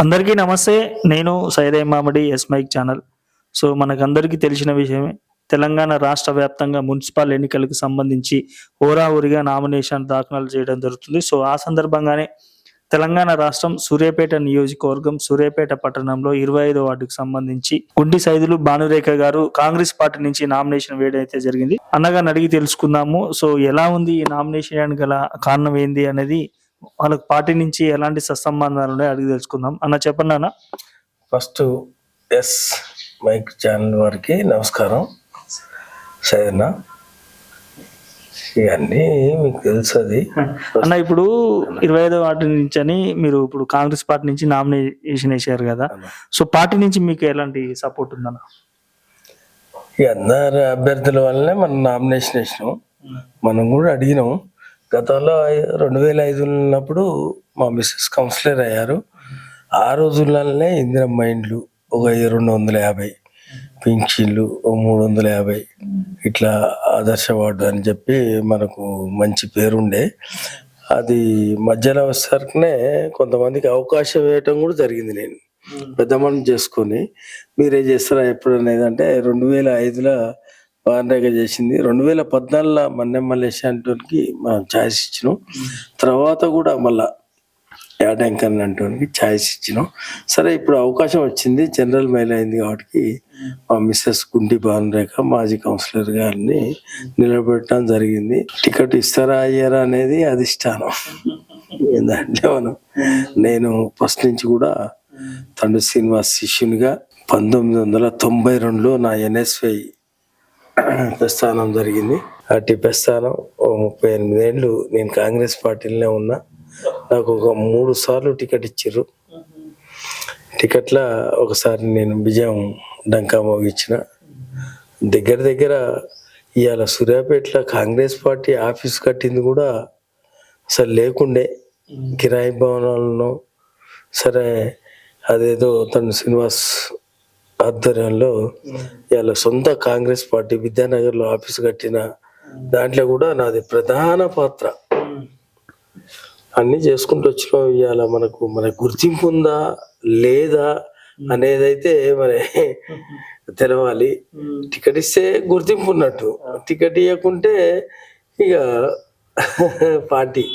అందరికీ నమస్తే. నేను సైదయ్య మామిడి ఎస్ మైక్ ఛానల్. సో మనకందరికీ తెలిసిన విషయమే తెలంగాణ రాష్ట్ర వ్యాప్తంగా మున్సిపల్ ఎన్నికలకు సంబంధించి హోరాహోరీగా నామినేషన్ దాఖలు చేయడం జరుగుతుంది. సో ఆ సందర్భంగానే తెలంగాణ రాష్ట్రం సూర్యాపేట నియోజకవర్గం సూర్యాపేట పట్టణంలో ఇరవై ఐదో వార్డుకు సంబంధించి గుండి సైదులు భానురేఖ గారు కాంగ్రెస్ పార్టీ నుంచి నామినేషన్ వేయడం అయితే జరిగింది. అన్నగా అడిగి తెలుసుకుందాము. సో ఎలా ఉంది ఈ నామినేషన్ గల కారణం ఏంది అనేది వాళ్ళకి పార్టీ నుంచి ఎలాంటి సత్సంబంధాలు ఉన్నాయో అడిగి తెలుసుకుందాం. అన్న చెప్పండి అన్న ఫస్ట్ ఎస్ మైక్ ఛానల్ వారికి నమస్కారం. సరేనా? ఇవన్నీ మీకు తెలుసు అది అన్న ఇప్పుడు ఇరవై ఐదో వార్డు నుంచి అని మీరు ఇప్పుడు కాంగ్రెస్ పార్టీ నుంచి నామినేషన్ వేసారు కదా. సో పార్టీ నుంచి మీకు ఎలాంటి సపోర్ట్ ఉందన్న? ఈ అందరు అభ్యర్థుల వల్లనే మనం నామినేషన్ వేసినాం. మనం కూడా అడిగినాం. గతంలో రెండు వేల ఐదు ఉన్నప్పుడు మా మిస్సెస్ కౌన్సిలర్ అయ్యారు. ఆ రోజులనే ఇందిరమ్మ ఇండ్లు ఒక రెండు వందల యాభై పింఛన్లు ఓ మూడు వందల యాభై ఇట్లా ఆదర్శ వార్డు అని చెప్పి మనకు మంచి పేరుండే. అది మధ్యలో వచ్చేసరికనే కొంతమందికి అవకాశం ఇవ్వటం కూడా జరిగింది నేను. పెద్ద మనం చేసుకొని మీరే చేస్తారా ఎప్పుడు అనేది అంటే రెండు వేల ఐదులో వానరేగ చేసింది. రెండు వేల పద్నాలుగులో మన్నెమ్మల్ అంటోనికి మనం ఛాయిస్ ఇచ్చినాం. తర్వాత కూడా మళ్ళా యాడంకర్ అంటోనికి ఛాయిస్ ఇచ్చినాం. సరే ఇప్పుడు అవకాశం వచ్చింది. జనరల్ మెయిల్ అయింది కాబట్టి మా మిస్సెస్ గుండి భానురేఖ మాజీ కౌన్సిలర్ గారిని నిలబెట్టడం జరిగింది. టికెట్ ఇస్తారా అయ్యారా అనేది అధిష్టానం. ఏంటంటే మనం నేను ఫస్ట్ నుంచి కూడా తండ్రి శ్రీనివాస్ శిష్యునిగా పంతొమ్మిది వందల తొంభై రెండులో నా ఎన్ఎస్వై ప్రస్థానం జరిగింది. అట్టి ప్రస్థానం ఓ ముప్పై ఎనిమిది ఏళ్ళు నేను కాంగ్రెస్ పార్టీలోనే ఉన్నా. నాకు ఒక మూడు సార్లు టికెట్ ఇచ్చారు టికెట్ల ఒకసారి నేను విజయం డంకా మోగించిన. దగ్గర దగ్గర ఇవాళ సూర్యాపేటలో కాంగ్రెస్ పార్టీ ఆఫీస్ కట్టింది కూడా అసలు లేకుండే. కిరాయి భవనాలను సరే అదేదో తను శ్రీనివాస్ ఆధ్వర్యంలో ఇవాళ సొంత కాంగ్రెస్ పార్టీ విద్యానగర్లో ఆఫీస్ కట్టిన దాంట్లో కూడా నాది ప్రధాన పాత్ర. అన్నీ చేసుకుంటూ వచ్చినాం ఇవాళ మనకు మన గుర్తింపు ఉందా లేదా అనేది అయితే మరి తెలవాలి. టికెట్ ఇస్తే గుర్తింపు ఉన్నట్టు. టికెట్ ఇవ్వకుంటే ఇక పార్టీ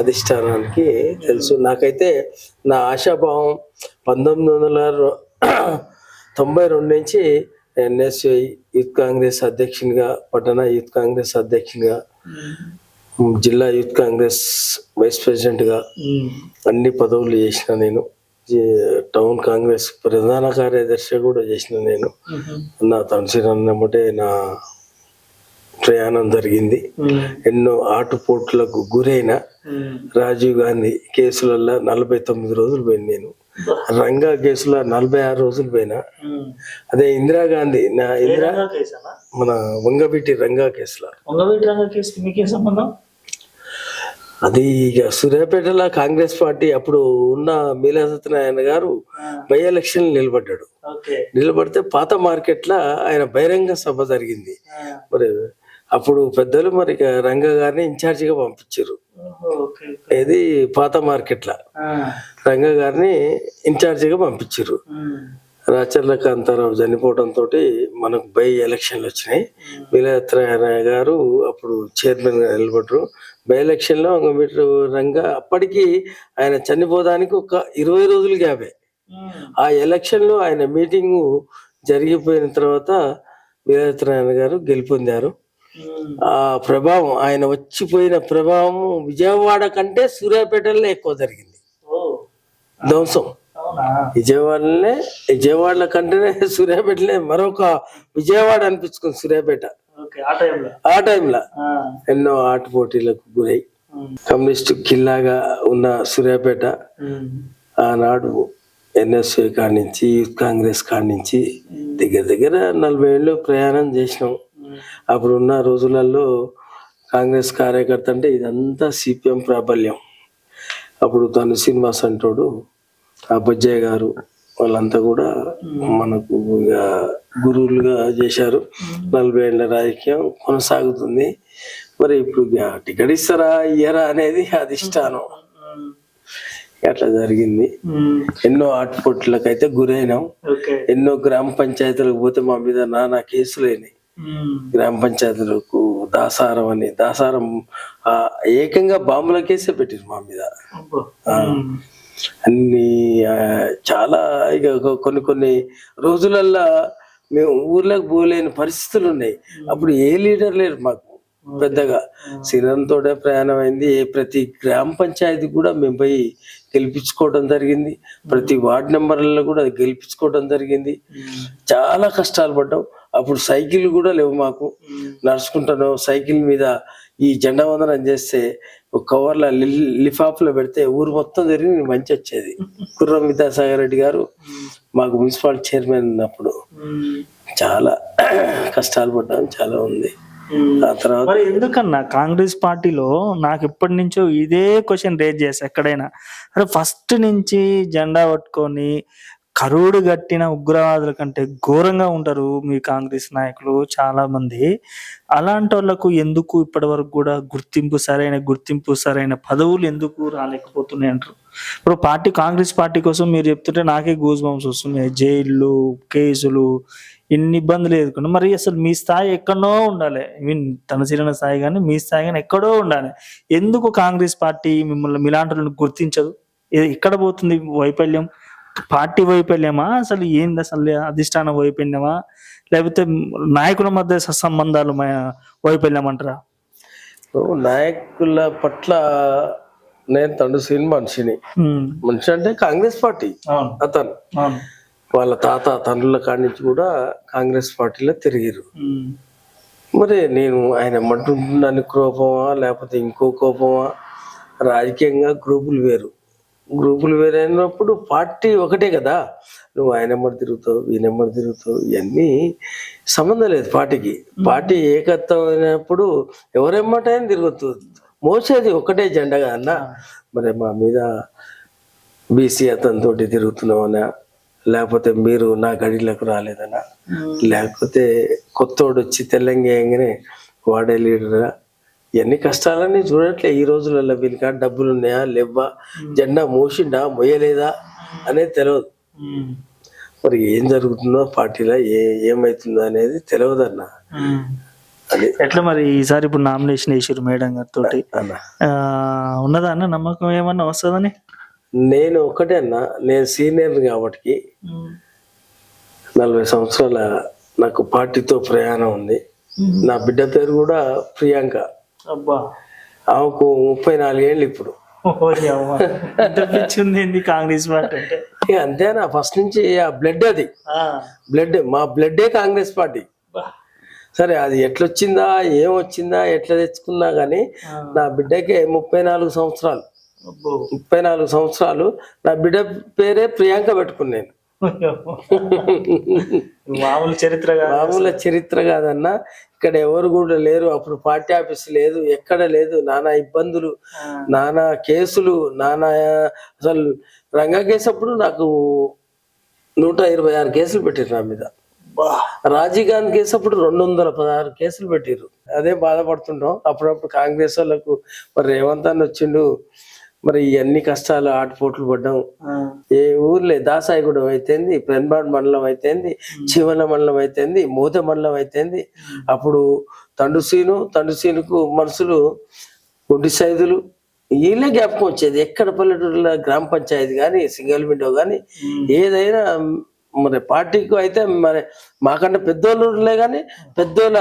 అధిష్టానానికి తెలుసు. నాకైతే నా ఆశాభావం పంతొమ్మిది వందల తొంభై రెండు నుంచి ఎన్ఎస్ఐ యూత్ కాంగ్రెస్ అధ్యక్షునిగా పట్టణ యూత్ కాంగ్రెస్ అధ్యక్షునిగా జిల్లా యూత్ కాంగ్రెస్ వైస్ ప్రెసిడెంట్గా అన్ని పదవులు చేసిన నేను. టౌన్ కాంగ్రెస్ ప్రధాన కార్యదర్శి కూడా చేసిన నేను. నా తనసిరన్నమ్మటే నా ప్రయాణం జరిగింది. ఎన్నో ఆటుపోట్లకు గురైన రాజీవ్ గాంధీ కేసులలో నలభై తొమ్మిది రోజులు పోయింది నేను. రంగా కేసులో నలభై ఆరు రోజులు పోయినా. అదే ఇందిరాగాంధీ నా ఇందిరా మన వంగబిట్టి రంగా కేసులో. మీకే సంబంధం? అది ఇక సూర్యాపేటలో కాంగ్రెస్ పార్టీ అప్పుడు ఉన్న మీలా సత్యనారాయణ గారు బై ఎలక్షన్ నిలబడ్డాడు. నిలబడితే పాత మార్కెట్లో ఆయన బహిరంగ సభ జరిగింది. మరి అప్పుడు పెద్దలు మరి రంగ గారిని ఇన్ఛార్జిగా పంపించారు. ఇది పాత మార్కెట్లో. రంగ గారిని ఇన్ఛార్జిగా పంపించారు. రాచర్ల కాంతారావు చనిపోవడంతో మనకు బై ఎలక్షన్లు వచ్చినాయి. వీలత్రాయణ గారు అప్పుడు చైర్మన్గా నిలబడ్డారు. బై ఎలక్షన్లో మీరు రంగా అప్పటికి ఆయన చనిపోవడానికి ఒక ఇరవై రోజులు గ్యాపే. ఆ ఎలక్షన్లో ఆయన మీటింగ్ జరిగిపోయిన తర్వాత వీరత్రాయణ గారు గెలుపొందారు. ఆ ప్రభావం ఆయన వచ్చిపోయిన ప్రభావం విజయవాడ కంటే సూర్యాపేటలో ఎక్కువ జరిగింది. ధ్వంసం. విజయవాడనే విజయవాడల కంటేనే సూర్యాపేటనే మరొక విజయవాడ అనిపించుకుంది సూర్యాపేట. ఓకే ఆ టైంలో? ఆ టైంలో ఎన్నో ఆట పోటీలకు గురై కమ్యూనిస్టు కిల్లాగా ఉన్న సూర్యాపేట ఆనాడు ఎన్ఎస్ఏ కాడి నుంచి యూత్ కాంగ్రెస్ కాడి నుంచి దగ్గర దగ్గర నలభై ఏళ్ళు ప్రయాణం చేసినాం. అప్పుడు ఉన్న రోజులలో కాంగ్రెస్ కార్యకర్త అంటే ఇదంతా సిపిఎం ప్రాబల్యం. అప్పుడు తను శ్రీనివాస్ అంటాడు అబ్బజ్జయ్య గారు వాళ్ళంతా కూడా మనకు ఇక గురువులుగా చేశారు. నలభై ఏళ్ళ రాజకీయం కొనసాగుతుంది. మరి ఇప్పుడు టికెట్ ఇస్తారా ఇయ్యరా అనేది అధిష్టానం అట్లా జరిగింది? ఎన్నో ఆటుపోట్లకైతే గురైనాం. ఓకే. ఎన్నో గ్రామ పంచాయతీలకు పోతే మా మీద నానా కేసులైనాయి గ్రామ పంచాయతీలకు దాసారం అని దాసారం ఏకంగా బాంబుల కేసే పెట్టారు మా మీద. అన్ని చాలా ఇక కొన్ని కొన్ని రోజులల్లా మేము ఊర్లోకి పోలేని పరిస్థితులు ఉన్నాయి. అప్పుడు ఏ లీడర్ లేరు మాకు పెద్దగా. శ్రీరంతోటే ప్రయాణం అయింది ప్రతి గ్రామ పంచాయతీ కూడా మేము పోయి గెలిపించుకోవడం జరిగింది. ప్రతి వార్డ్ నెంబర్లలో కూడా గెలిపించుకోవడం జరిగింది. చాలా కష్టాలు పడ్డాం. అప్పుడు సైకిల్ కూడా లేవు మాకు. నడుచుకుంటాను సైకిల్ మీద ఈ జెండా వందనం చేస్తే ఒక కవర్ల లిఫాఫ్లో పెడితే ఊరు మొత్తం తిరిగి మంచి వచ్చేది. కుర్రం విద్యాసాగర్ రెడ్డి గారు మాకు మున్సిపల్ చైర్మన్ ఉన్నప్పుడు చాలా కష్టాలు పడ్డాం చాలా ఉంది. ఆ తర్వాత ఎందుకన్నా కాంగ్రెస్ పార్టీలో నాకు ఎప్పటి నుంచో ఇదే క్వశ్చన్ రేజ్ చేస్తా ఎక్కడైనా. అరే ఫస్ట్ నుంచి జెండా పట్టుకొని కరువుడు గట్టిన ఉగ్రవాదుల కంటే ఘోరంగా ఉంటారు మీ కాంగ్రెస్ నాయకులు చాలా మంది అలాంటి వాళ్ళకు ఎందుకు ఇప్పటి వరకు కూడా గుర్తింపు సరైన గుర్తింపు సరైన పదవులు ఎందుకు రాలేకపోతున్నాయి అంటారు? ఇప్పుడు పార్టీ కాంగ్రెస్ పార్టీ కోసం మీరు చెప్తుంటే నాకే గూజ్ బంప్స్ వస్తున్నాయి. జైళ్ళు కేసులు ఎన్ని ఇబ్బందులు ఎదుర్కొన్నా మరి అసలు మీ స్థాయి ఎక్కడో ఉండాలి. ఐ మీన్ తన చిన్న స్థాయి కానీ మీ స్థాయి కానీ ఎక్కడో ఉండాలి. ఎందుకు కాంగ్రెస్ పార్టీ మిమ్మల్ని మీలాంటి గుర్తించదు? ఎక్కడ పోతుంది వైఫల్యం? పార్టీ వైఫల్యమా? అసలు ఏంది అసలు అధిష్టాన వైఫల్యమా? లేకపోతే నాయకుల మధ్య సత్సంబంధాలు మ- వైఫల్యం అంటారా నాయకుల పట్ల నేను తండ్రి శ్రీని మనిషిని. మనిషి అంటే కాంగ్రెస్ పార్టీ. అతను. వాళ్ళ తాత తండ్రుల కాడి నుంచి కూడా కాంగ్రెస్ పార్టీలో తిరిగిరు మరి నేను ఆయన మంటుంటున్నాను కోపమా? లేకపోతే ఇంకో కోపమా? రాజకీయంగా గ్రూపులు వేరు. గ్రూపులు వేరు అయినప్పుడు పార్టీ ఒకటే కదా. నువ్వు ఆయన నెంబర్ తిరుగుతావు ఈ నెంబర్ తిరుగుతావు ఇవన్నీ సంబంధం లేదు పార్టీకి. పార్టీ ఏకత్వం అయినప్పుడు ఎవరెమ్మటైనా తిరగచ్చు. మోసేది ఒకటే జెండగా అన్న. మరి మా మీద బీసీ అతనితోటి తిరుగుతున్నామనా లేకపోతే మీరు నా గడిలకు రాలేదనా? లేకపోతే కొత్తోడు వచ్చి తెల్లంగానే వాడే లీడరా? ఇవన్నీ కష్టాలన్నీ చూడట్లే ఈ రోజులలో వీళ్ళకి. డబ్బులు ఉన్నాయా లేవా జెండా మోసిండా? మొయ్యలేదా? అనేది తెలియదు మరి ఏం జరుగుతుందో పార్టీలో ఏ ఏమవుతుందో అనేది తెలియదన్న ఉమ్. అది ఎట్లా మరి ఈసారి ఇప్పుడు నామినేషన్ వేసారు మేడం గారితో అన్న. ఉన్నదా అన్న నమ్మకం ఏమన్నా వస్తుందని? నేను ఒకటే అన్న. నేను సీనియర్ కాబట్టి నలభై సంవత్సరాల నాకు పార్టీతో ప్రయాణం ఉంది. నా బిడ్డ పేరు కూడా ప్రియాంక. అబ్బా. ఆమెకు ముప్పై నాలుగేళ్ళు ఇప్పుడు. కాంగ్రెస్ పార్టీ అంటే? అంతేనా? ఫస్ట్ నుంచి ఆ బ్లడ్ అది. బ్లడ్ మా బ్లడ్డే కాంగ్రెస్ పార్టీ. సరే అది ఎట్లొచ్చిందా ఏం వచ్చిందా ఎట్లా తెచ్చుకున్నా కానీ నా బిడ్డకే ముప్పై నాలుగు సంవత్సరాలు. ముప్పై నాలుగు సంవత్సరాలు నా బిడ్డ పేరే ప్రియాంక పెట్టుకున్నాను మామూలు చరిత్ర. మామూలు చరిత్ర కాదన్నా ఇక్కడ ఎవరు కూడా లేరు. అప్పుడు పార్టీ ఆఫీస్ లేదు ఎక్కడ లేదు. నానా ఇబ్బందులు నానా కేసులు నానా అసలు రంగా కేసు అప్పుడు నాకు నూట ఇరవై ఆరు కేసులు పెట్టారు నా మీద. రాజీవ్ గాంధీ కేసు అప్పుడు రెండు వందల పదహారు కేసులు పెట్టారు అదే బాధపడుతుంటాం. అప్పుడప్పుడు కాంగ్రెస్ వాళ్ళకు మరి రేవంత్ అన్న వచ్చిండు మరి ఇవన్నీ కష్టాలు ఆటపోట్లు పడ్డాం. ఏ ఊర్లే దాసాయిగూడెం అయితేంది పెన్బాడ్ మండలం అయితేంది చివల మండలం అయితేంది మూత మండలం అయితేంది. అప్పుడు తండుసీను తండుసీనుకు మనుషులు గుడ్డి సైదులు. వీళ్ళే జ్ఞాపకం వచ్చేది. ఎక్కడ పల్లెటూరులో గ్రామ పంచాయతీ కానీ సింగల్ విండో కానీ ఏదైనా మరి పార్టీకి అయితే మరి మాకంటే పెద్దోళ్ళులే కానీ పెద్దోళ్ళ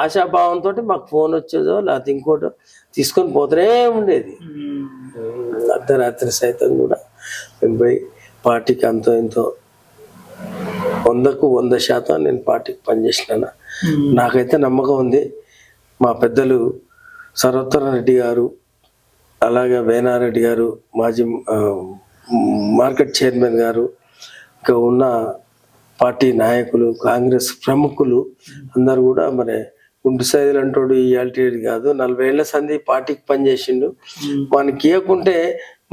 ఆశాభావంతో మాకు ఫోన్ వచ్చేదో లేకపోతే ఇంకోటో తీసుకొని పోతూనే ఉండేది. అర్ధరాత్రి సైతం కూడా మేము పోయి పార్టీకి అంతో ఎంతో వందకు వంద శాతం నేను పార్టీకి పనిచేసినాను నాకైతే నమ్మకం ఉంది. మా పెద్దలు సర్వోత్తర రెడ్డి గారు అలాగే వేనారెడ్డి గారు మాజీ మార్కెట్ చైర్మన్ గారు ఇంకా ఉన్న పార్టీ నాయకులు కాంగ్రెస్ ప్రముఖులు అందరు కూడా మరి గుండు సైదులు అంటాడు ఇయాల్టీ కాదు. నలభై ఏళ్ళ సంధి పార్టీకి పనిచేసిండు. మనకి ఇవ్వకుంటే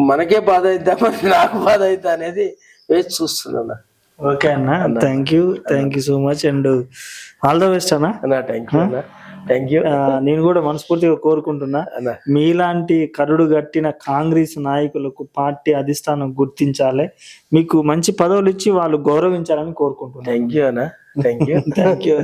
మనకే బాధ అవుతా నాకు బాధ అవుతా అనేది వేచి చూస్తున్నాను. ఓకే అన్న. Thank you thank you so much and all the best అన్న. థ్యాంక్ యూ అన్న. థ్యాంక్ యూ నేను కూడా మనస్ఫూర్తిగా కోరుకుంటున్నా. మీలాంటి కరుడు గట్టిన కాంగ్రెస్ నాయకులకు పార్టీ అధిష్టానం గుర్తించాలి. మీకు మంచి పదవులు ఇచ్చి వాళ్ళు గౌరవించాలని కోరుకుంటున్నాను. థ్యాంక్ యూ అన్న. Thank you thank you